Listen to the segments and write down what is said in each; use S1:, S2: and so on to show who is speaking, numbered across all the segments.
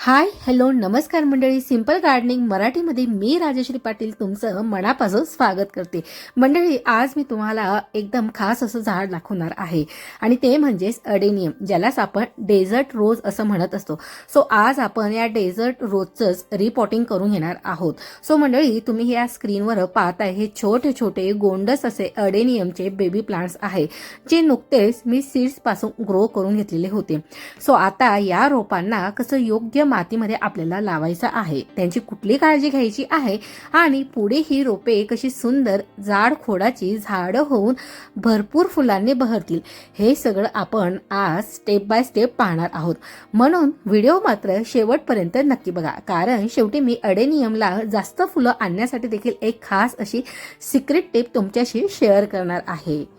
S1: Hi hello नमस्कार मंडळी. Simple gardening मराठीमध्ये मी राजश्री पाटील तुमचं मनापासून स्वागत करते. मंडळी आज मी तुम्हाला एकदम खास असं झाड दाखवणार आहे. आणि ते म्हणजेच अडेनियम ज्यालाच आपण डेझर्ट रोज असं म्हणत असतो. सो आज आपण या डेझर्ट रोजचंच रिपॉटिंग करून घेणार आहोत. सो मंडळी तुम्ही या स्क्रीनवर पाहताय हे छोटे छोटे गोंडस असे अडेनियमचे बेबी प्लांट्स आहे जे नुकतेच मी सीड्सपासून ग्रो करून घेतलेले होते. सो आता या रोपांना कसं योग्य मातीमध्ये आपल्याला लावायचं आहे. त्यांची कुठली काळजी घ्यायची आहे? आणि पुढे ही रोपे कशी सुंदर जाड खोडाची झाडं होऊन भरपूर फुलांनी बहरतील. हे सगळं आपण आज स्टेप बाय स्टेप पाहणार आहोत. म्हणून व्हिडिओ मात्र शेवटपर्यंत नक्की बघा. कारण शेवटी मी अडेनियमला जास्त फुलं आणण्यासाठी देखील एक खास अशी सिक्रेट टिप तुमच्याशी शेअर करणार आहे.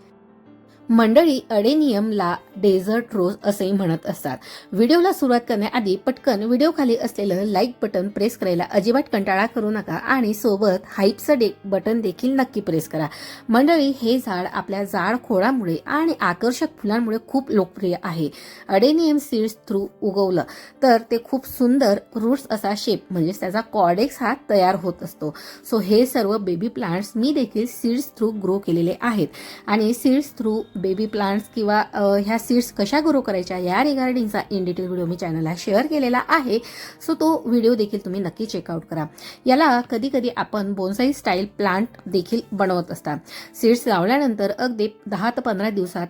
S1: मंडळी अडेनियमला डेझर्ट रोज असेही म्हणत असतात. व्हिडिओला सुरुवात करण्याआधी पटकन व्हिडिओ खाली असलेलं लाईक बटन प्रेस करायला अजिबात कंटाळा करू नका आणि सोबत हाईपचं डे बटन देखील नक्की प्रेस करा. मंडळी हे झाड आपल्या जाड खोडामुळे आणि आकर्षक फुलांमुळे खूप लोकप्रिय आहे. अडेनियम सीड्स थ्रू उगवलं तर ते खूप सुंदर रूट्स असा शेप म्हणजेच त्याचा कॉडेक्स हा तयार होत असतो. सो हे सर्व बेबी प्लांट्स मी देखील सीड्स थ्रू ग्रो केलेले आहेत. आणि सीड्स थ्रू बेबी प्लांट्स किंवा ह्या सीड्स कशा ग्रो करायच्या या रिगार्डिंगचा इन डिटेल व्हिडिओ मी चॅनलला शेअर केलेला आहे. सो तो व्हिडिओ देखील तुम्ही नक्की चेकआउट करा. याला कधी कधी आपण बोनसाई स्टाईल प्लांट देखील बनवत असतात सीड्स लावल्यानंतर अगदी दहा ते पंधरा दिवसात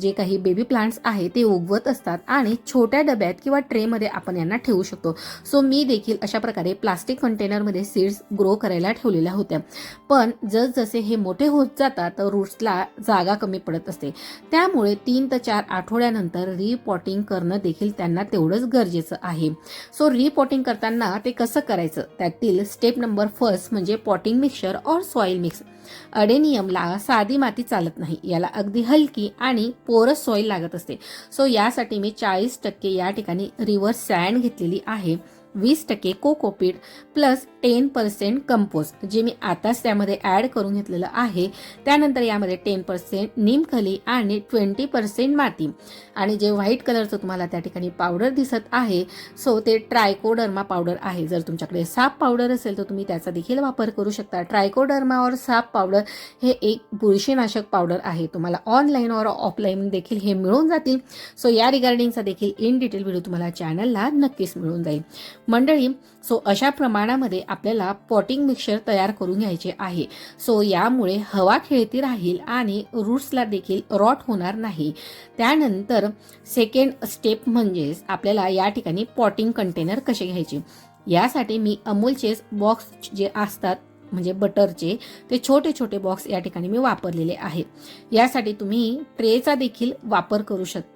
S1: जे काही बेबी प्लांट्स आहे ते उगवत असतात आणि छोट्या डब्यात किंवा ट्रेमध्ये आपण यांना ठेवू शकतो. सो मी देखील अशा प्रकारे प्लास्टिक कंटेनरमध्ये सीड्स ग्रो करायला ठेवलेल्या होत्या. पण जसजसे हे मोठे होत जातात तर रूट्सला जागा कमी पडत असते. त्यामुळे तीन ते चार आठवड्यानंतर रिपॉटिंग करणं देखील त्यांना तेवढंच गरजेचं आहे. सो रिपॉटिंग करताना ते कसं करायचं? त्यातील स्टेप नंबर फर्स्ट म्हणजे पॉटिंग मिक्सचर और सॉइल मिक्स अडेनियमला साधी माती चालत नाही. याला अगदी हलकी आणि पोरस सॉईल लागत असते. सो यासाठी मी चाळीस टक्के या ठिकाणी रिव्हर्स सँड घेतलेली आहे. वीस टक्के cocopeat plus ten percent compost जे मी आताच त्यामध्ये ॲड करून घेतलेलं आहे. त्यानंतर यामध्ये टेन पर्सेंट निमखली आणि ट्वेंटी पर्सेंट माती. आणि जे व्हाईट कलरचं तुम्हाला त्या ठिकाणी पावडर दिसत आहे सो ते ट्रायकोडर्मा पावडर आहे. जर तुमच्याकडे साप पावडर असेल तर तुम्ही त्याचा देखील वापर करू शकता. ट्रायकोडर्मा और साप पावडर हे एक बुरशीनाशक पावडर आहे. तुम्हाला ऑनलाईन और ऑफलाईन देखील हे मिळून जातील. सो या रिगार्डिंगचा देखील इन डिटेल व्हिडिओ तुम्हाला चॅनलला नक्कीच मिळून जाईल. मंडळी सो अशा प्रमाणामध्ये आपल्याला पॉटिंग मिक्सर तयार करून घ्यायचे आहे. सो यामुळे हवा खेळती राहील आणि रूट्सला देखील रॉट होणार नाही. त्यानंतर सेकंड स्टेप म्हणजेच आपल्याला या ठिकाणी पॉटिंग कंटेनर कसे घ्यायचे? यासाठी मी अमूलचेच बॉक्स जे असतात म्हणजे बटरचे ते छोटे छोटे बॉक्स या ठिकाणी मी वापरलेले आहेत. यासाठी तुम्ही ट्रेचा देखील वापर करू शकता.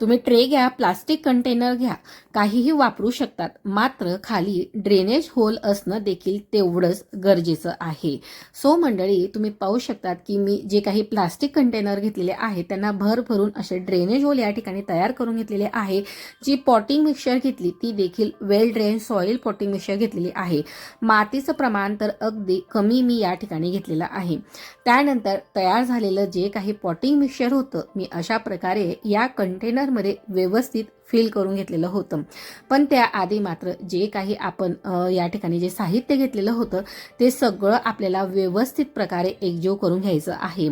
S1: तुम्ही ट्रे घ्या प्लास्टिक कंटेनर घ्या काहीही वापरू शकतात. मात्र खाली ड्रेनेज होल असणं देखील तेवढंच गरजेचं आहे. सो मंडळी तुम्ही पाहू शकतात की मी जे काही प्लास्टिक कंटेनर घेतलेले आहे त्यांना भर भरून असे ड्रेनेज होल या ठिकाणी तयार करून घेतलेले आहे. जी पॉटिंग मिक्सर घेतली ती देखील well drain soil potting mixer घेतलेली आहे. मातीचं प्रमाण तर अगदी कमी मी या ठिकाणी घेतलेलं आहे. त्यानंतर तयार झालेलं जे काही पॉटिंग मिक्सर होतं मी अशा प्रकारे या कंटेनर कॉर्नरमध्ये व्यवस्थित फील करून घेतलेलं होतं. पण त्याआधी मात्र जे काही आपण या ठिकाणी जे साहित्य घेतलेलं होतं ते सगळं आपल्याला व्यवस्थित प्रकारे एकजीव करून घ्यायचं आहे.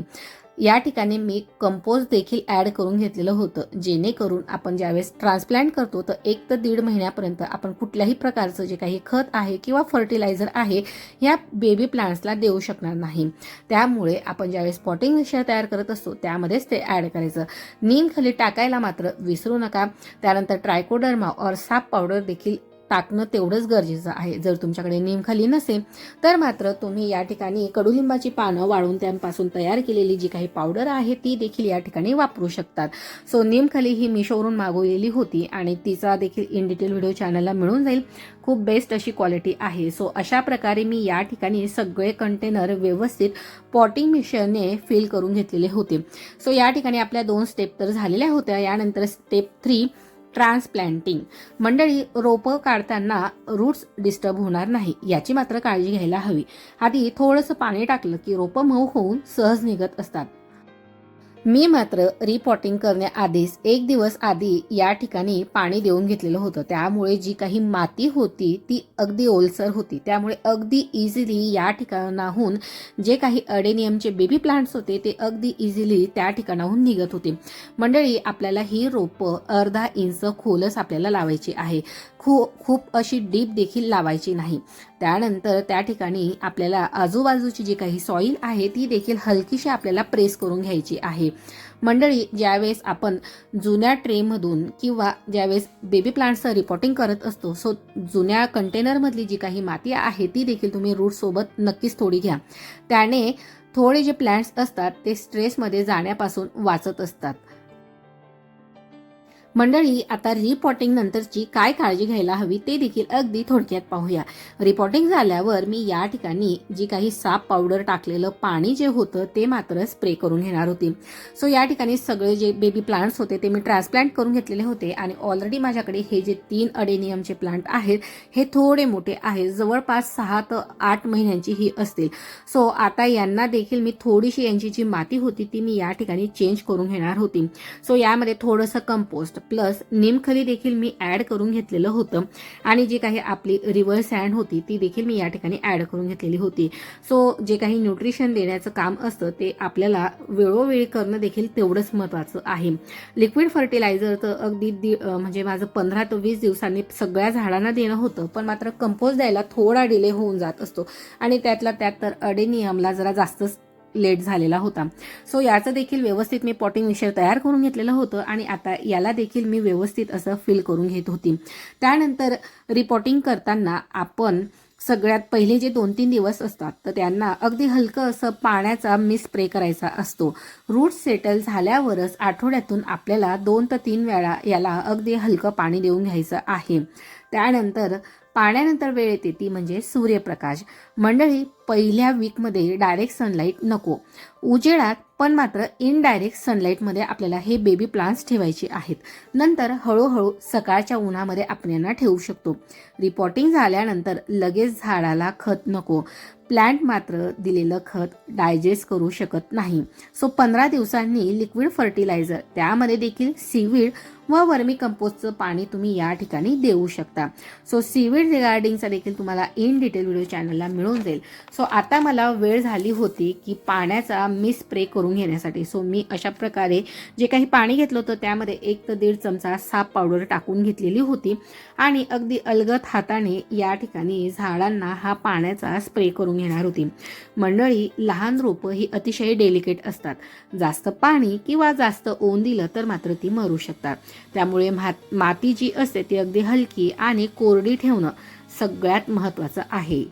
S1: या ठिकाणी मी कंपोज देखील ॲड करून घेतलेलं होतं. जेणेकरून आपण ज्यावेळेस ट्रान्सप्लांट करतो तर एक तर दीड महिन्यापर्यंत आपण कुठल्याही प्रकारचं जे काही खत आहे किंवा फर्टिलायझर आहे या बेबी प्लांट्सला देऊ शकणार नाही. त्यामुळे आपण ज्यावेळेस पॉटिंग मिक्सचर तयार करत असतो त्यामध्येच ते ॲड करायचं. नीमखली टाकायला मात्र विसरू नका. त्यानंतर ट्रायकोडर्मा और साप पावडर देखील टाकणं तेवढंच गरजेचं आहे. जर तुमच्याकडे निमखली नसेल तर मात्र तुम्ही या ठिकाणी कडुलिंबाची पानं वाळून त्यांपासून तयार केलेली जी काही पावडर आहे ती देखील या ठिकाणी वापरू शकतात. सो निमखली ही मिशोवरून मागवलेली होती आणि तिचा देखील इन डिटेल व्हिडिओ चॅनलला मिळून जाईल. खूप बेस्ट अशी क्वालिटी आहे. सो अशा प्रकारे मी या ठिकाणी सगळे कंटेनर व्यवस्थित पॉटिंग मिशनने फिल करून घेतलेले होते. सो या ठिकाणी आपल्या दोन स्टेप तर झालेल्या होत्या. यानंतर स्टेप थ्री ट्रान्सप्लांटिंग मंडळी रोपं काढताना रूट्स डिस्टर्ब होणार नाही याची मात्र काळजी घ्यायला हवी. आधी थोडंसं पाणी टाकलं की रोपं मऊ होऊन सहज निघत असतात. मी मात्र रिपॉटिंग करण्याआधीच एक दिवस आधी या ठिकाणी पाणी देऊन घेतलेलं होतं. त्यामुळे जी काही माती होती ती अगदी ओलसर होती. त्यामुळे अगदी इझिली या ठिकाणाहून जे काही अडेनियमचे बेबी प्लांट्स होते ते अगदी इझिली त्या ठिकाणाहून निघत होते. मंडळी आपल्याला ही रोपं अर्धा इंच खोलच आपल्याला लावायची आहे. खू खूप अशी डीप देखील लावायची नाही. त्यानंतर त्या ठिकाणी आपल्याला आजूबाजूची जी काही सॉईल आहे ती देखील हलकीशी आपल्याला प्रेस करून घ्यायची आहे. मंडळी ज्यावेळेस आपण जुन्या ट्रेमधून किंवा ज्यावेळेस बेबी प्लांट्सचं रिपोर्टिंग करत असतो सो जुन्या कंटेनरमधली जी काही माती आहे ती देखील तुम्ही रूटसोबत नक्कीच थोडी घ्या. त्याने थोडे जे प्लांट्स असतात ते स्ट्रेसमध्ये जाण्यापासून वाचत असतात. मंडळी आता रिपोर्टिंग नंतरची काय काळजी घ्यायला हवी ते देखील अगदी थोडक्यात पाहूया. रिपोर्टिंग झाल्यावर मी या ठिकाणी जी काही साप पावडर टाकलेलं पाणी जे होतं ते मात्र स्प्रे करून घेणार होती. सो या ठिकाणी सगळे जे बेबी प्लांट्स होते ते मी ट्रान्सप्लांट करून घेतलेले होते आणि ऑलरेडी माझ्याकडे हे जे तीन अडेनियमचे प्लांट आहेत हे थोडे मोठे आहेत. जवळपास सहा ते आठ महिन्यांची ही असतील. सो आता यांना देखील मी थोडीशी यांची जी माती होती ती मी या ठिकाणी चेंज करून घेणार होती. सो यामध्ये थोडंसं कंपोस्ट प्लस निमखली देखील मी ॲड करून घेतलेलं होतं. आणि जी काही आपली रिव्हर सँड होती ती देखील मी या ठिकाणी ॲड करून घेतलेली होती. सो जे काही न्यूट्रिशन देण्याचं काम असतं ते आपल्याला वेळोवेळी करणं देखील तेवढंच महत्त्वाचं आहे. लिक्विड फर्टिलायझर तर अगदी म्हणजे माझं पंधरा ते वीस दिवसांनी सगळ्या झाडांना देणं होतं पण मात्र कंपोज द्यायला थोडा डिले होऊन जात असतो. आणि त्यातला त्यात तर अडेनियमला जरा जास्तच लेट झालेला होता. सो याचं देखील व्यवस्थित मी पॉटिंग मिक्सर तयार करून घेतलेलं होतं आणि आता याला देखील मी व्यवस्थित असं फिल करून घेत होती. त्यानंतर रिपोर्टिंग करताना आपण सगळ्यात पहिले जे दोन तीन दिवस असतात तर त्यांना अगदी हलकं असं पाण्याचा मी स्प्रे करायचा असतो. रूट सेटल झाल्यावरच आठवड्यातून आपल्याला दोन ते तीन वेळा याला अगदी हलकं पाणी देऊन घ्यायचं आहे. त्यानंतर पाण्यानंतर वेळ येते ती म्हणजे सूर्यप्रकाश. मंडळी पहिल्या वीकमध्ये डायरेक्ट सनलाईट नको. उजेडात पण मात्र इनडायरेक्ट सनलाईटमध्ये आपल्याला हे बेबी प्लांट्स ठेवायचे आहेत. नंतर हळूहळू सकाळच्या उन्हामध्ये आपण यांना ठेवू शकतो. रिपोर्टिंग झाल्यानंतर लगेच झाडाला खत नको. प्लॅन्ट मात्र दिलेलं खत डायजेस्ट करू शकत नाही. सो पंधरा दिवसांनी लिक्विड फर्टिलायझर त्यामध्ये देखील सीवीड व वर्मी कंपोस्टचं पाणी तुम्ही या ठिकाणी देऊ शकता. सो सीवीड रिगार्डिंगचा देखील तुम्हाला इन डिटेल व्हिडिओ चॅनलला मिळून जाईल. सो आता मला वेळ झाली होती की पाण्याचा मी स्प्रे करून घेण्यासाठी. सो मी अशा प्रकारे जे काही पाणी घेतलं होतं त्यामध्ये एक ते दीड चमचा साप पावडर टाकून घेतलेली होती. आणि अगदी अलगत हाताने या ठिकाणी झाडांना हा पाण्याचा स्प्रे करून घेणार होती. मंडळी लहान रोपं ही अतिशय डेलिकेट असतात. जास्त पाणी किंवा जास्त ऊन दिलं तर मात्र ती मरू शकतात. त्यामुळे मात माती जी असते ती अगदी हलकी आणि कोरडी ठेवणं सगळ्यात महत्त्वाचं आहे.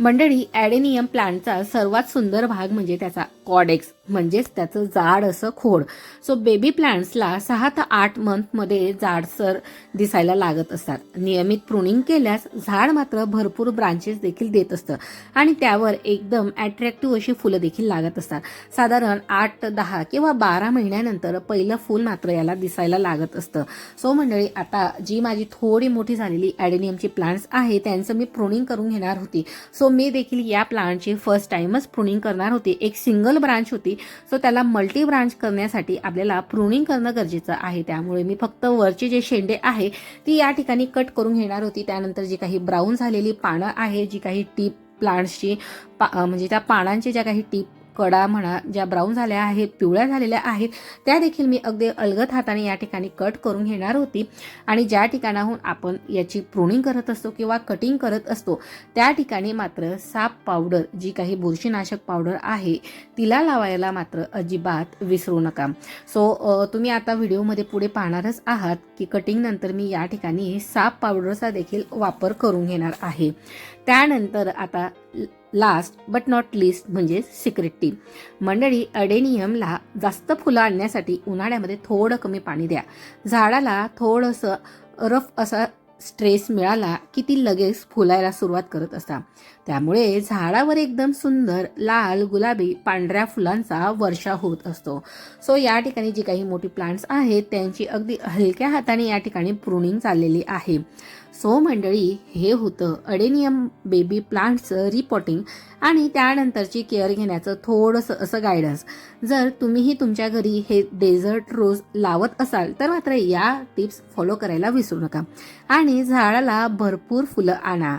S1: मंडळी ॲडेनियम प्लांटचा सर्वात सुंदर भाग म्हणजे त्याचा कॉडेक्स. म्हणजेच त्याचं जाड असं खोड. सो बेबी प्लांट्सला सहा ते आठ मंथमध्ये जाडसर दिसायला लागत असतात. नियमित प्रुनिंग केल्यास झाड मात्र भरपूर ब्रांचेस देखील देत असतं. आणि त्यावर एकदम अट्रॅक्टिव्ह अशी फुलं देखील लागत असतात. साधारण आठ ते दहा किंवा बारा महिन्यानंतर पहिलं फूल मात्र याला दिसायला लागत असतं. सो मंडळी आता जी माझी थोडी मोठी झालेली ॲडेनियमची प्लांट्स आहे त्यांचं मी प्रुनिंग करून घेणार होती. सो मी देखील या प्लांटची फर्स्ट टाईमच प्रुनिंग करणार होती. एक सिंगल ब्रांच होती. सो त्याला मल्टी ब्रांच करण्यासाठी आपल्याला प्रुनिंग करणं गरजेचं आहे. त्यामुळे मी फक्त वरचे जे शेंडे आहे ती या ठिकाणी कट करून घेणार होती. त्यानंतर जी काही ब्राऊन झालेली पानं आहे जी काही टीप प्लांट्सची पा म्हणजे त्या पानांची ज्या काही टीप कडा म्हणा ज्या ब्राऊन झाल्या आहेत पिवळ्या झालेल्या आहेत त्या देखील मी अगदी अलगत हाताने या ठिकाणी कट करून घेणार होती. आणि ज्या ठिकाणाहून आपण याची प्रुनिंग करत असतो किंवा कटिंग करत असतो त्या ठिकाणी मात्र साप पावडर जी काही बुरशीनाशक पावडर आहे तिला लावायला मात्र अजिबात विसरू नका. सो तुम्ही आता व्हिडिओमध्ये पुढे पाहणारच आहात की कटिंग नंतर मी या ठिकाणी साप पावडरचा देखील वापर करून घेणार आहे. त्यानंतर आता लास्ट बट नॉट लिस्ट म्हणजे सिक्रेट टीम मंडळी अडेनियमला जास्त फुलं आणण्यासाठी उन्हाळ्यामध्ये थोडं कमी पाणी द्या. झाडाला थोडंसं रफ असा स्ट्रेस मिळाला की ती लगेच फुलायला सुरुवात करत असता त्यामुळे झाडावर एकदम सुंदर लाल गुलाबी पांढऱ्या फुलांचा वर्षा होत असतो. सो या ठिकाणी जी काही मोठी प्लांट्स आहेत त्यांची अगदी हलक्या हाताने या ठिकाणी प्रुनिंग चाललेली आहे. सो मंडळी हे होतं अडेनियम बेबी प्लांट्सचं रिपोर्टिंग आणि त्यानंतरची केअर घेण्याचं थोडंसं असं गायडन्स जर तुम्हीही तुमच्या घरी हे डेझर्ट रोज लावत असाल तर मात्र या टिप्स फॉलो करायला विसरू नका. आणि झाडाला भरपूर फुलं आणा.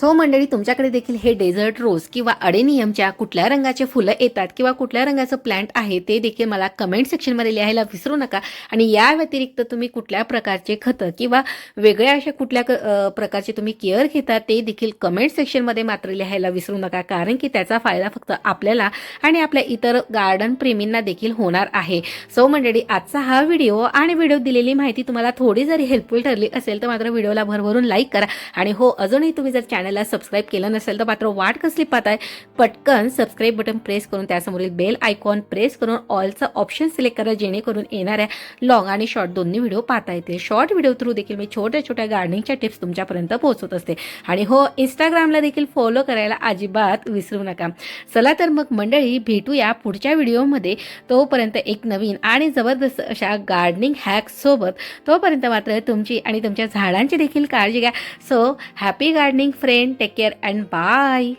S1: सो मंडळी तुमच्याकडे देखील हे डेझर्ट रोज किंवा अडेनियमच्या कुठल्या रंगाचे फुलं येतात किंवा कुठल्या रंगाचं प्लांट आहे ते देखील मला कमेंट सेक्शनमध्ये लिहायला विसरू नका. आणि या व्यतिरिक्त तुम्ही कुठल्या प्रकारचे खतं किंवा वेगळ्या अशा कुठल्या क- प्रकारचे तुम्ही केअर घेता ते देखील कमेंट सेक्शनमध्ये मात्र लिहायला विसरू नका. कारण की त्याचा फायदा फक्त आपल्याला आणि आपल्या इतर गार्डन प्रेमींना देखील होणार आहे. सो मंडळी आजचा हा व्हिडिओ आणि व्हिडिओ दिलेली माहिती तुम्हाला थोडी जरी हेल्पफुल ठरली असेल तर मात्र व्हिडिओला भरभरून लाईक करा. आणि हो अजूनही तुम्ही जर चॅनल चॅनलला सबस्क्राईब केलं नसेल तर मात्र वाट कसली पाहताय पटकन सबस्क्राईब बटन प्रेस करून त्यासमोरील बेल आयकॉन प्रेस करून ऑलचं ऑप्शन सिलेक्ट करा जेणेकरून येणाऱ्या लॉंग आणि शॉर्ट दोन्ही व्हिडिओ पाहता येतील. शॉर्ट व्हिडिओ थ्रू देखील मी छोट्या छोट्या गार्डनिंगच्या टिप्स तुमच्यापर्यंत पोहोचत असते. आणि हो इंस्टाग्रामला देखील फॉलो करायला अजिबात विसरू नका. चला तर मग मंडळी भेटूया पुढच्या व्हिडिओमध्ये तोपर्यंत एक नवीन आणि जबरदस्त अशा गार्डनिंग हॅक्ससोबत तोपर्यंत मात्र तुमची आणि तुमच्या झाडांची देखील काळजी घ्या. So happy gardening friend take care and bye